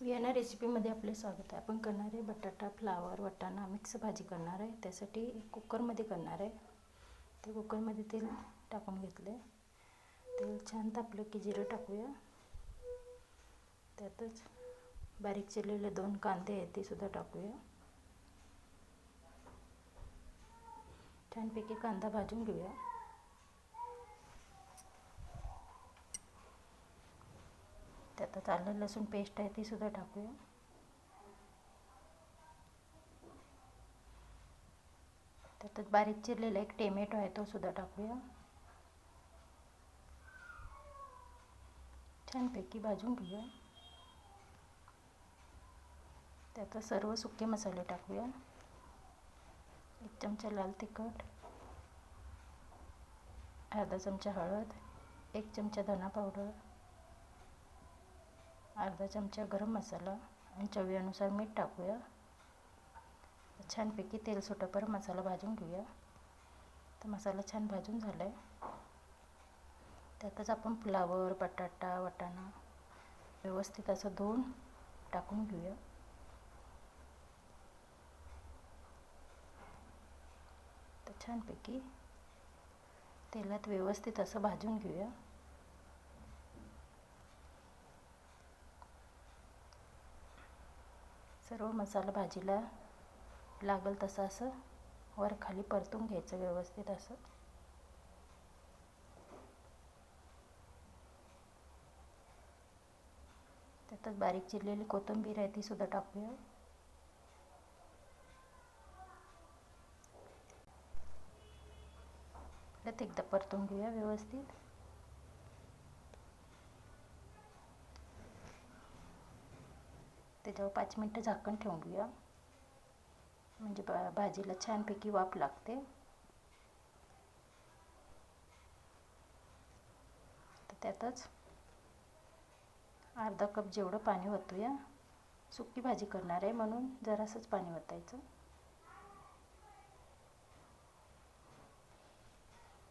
Vienna रेसिपीमध्ये आपले स्वागत आहे. आपण करणार आहे बटाटा फ्लावर वटाणा मिक्स भाजी करणार आहे. त्यासाठी कुकरमध्ये करणार आहे. ते कुकरमध्ये तेल टाकून घेतले तेल छान तापलं की जिरं टाकूया. त्यातच बारीक चिरलेले दोन कांदे आहेत ते सुद्धा टाकूया. छानपैकी कांदा भाजून घेऊया. त्यातच आलं लसूण पेस्ट आहे ती सुद्धा टाकूया. त्यातच बारीक चिरलेला एक टेमॅटो आहे तो सुद्धा टाकूया. छानपैकी भाजून घेऊया. त्यात सर्व सुके मसाले टाकूया. एक चमचा लाल तिखट अर्धा चमचा हळद एक चमचा धना पावडर अर्धा चमचा गरम मसाला आणि चवीनुसार मीठ टाकूया. छानपैकी तेल सुटापर मसाला भाजून घेऊया. तर मसाला छान भाजून झाला आहे त्यातच आपण फ्लावर बटाटा वाटाणा व्यवस्थित असं धुवून टाकून घेऊया. तर छानपैकी तेलात व्यवस्थित असं भाजून घेऊया. सर्व मसाला भाजीला लागल तसं असं वर खाली परतून घ्यायचं व्यवस्थित असं. त्यातच बारीक चिरलेली कोथिंबीर आहे ती सुद्धा टाकूया. परत एकदा परतून घेऊया व्यवस्थित. त्याच्यावर पाच मिनटं झाकण ठेवून घेऊया. म्हणजे बा भाजीला छानपैकी वाफ लागते. तर त्यातच अर्धा कप जेवढं पाणी ओतूया सुकी भाजी करणार आहे म्हणून जरासंच पाणी ओतायचं.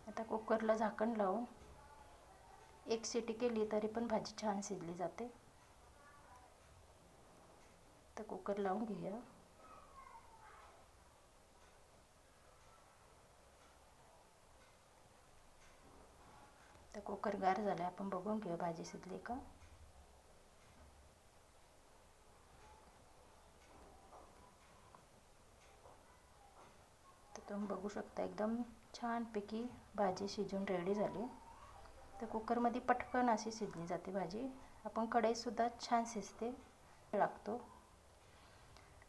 आता कुकरला झाकण लावून एक सिटी केली तरी पण भाजी छान शिजली जाते. तर कुकर लावून घेऊया. तर कुकर गार झाला आपण बघून घेऊ भाजी शिजली का. तर तुम्ही बघू शकता एकदम छानपैकी भाजी शिजून रेडी झाली. तर कुकरमध्ये पटकन अशी शिजली जाते भाजी. आपण कढईसुद्धा छान शिजते. लागतो.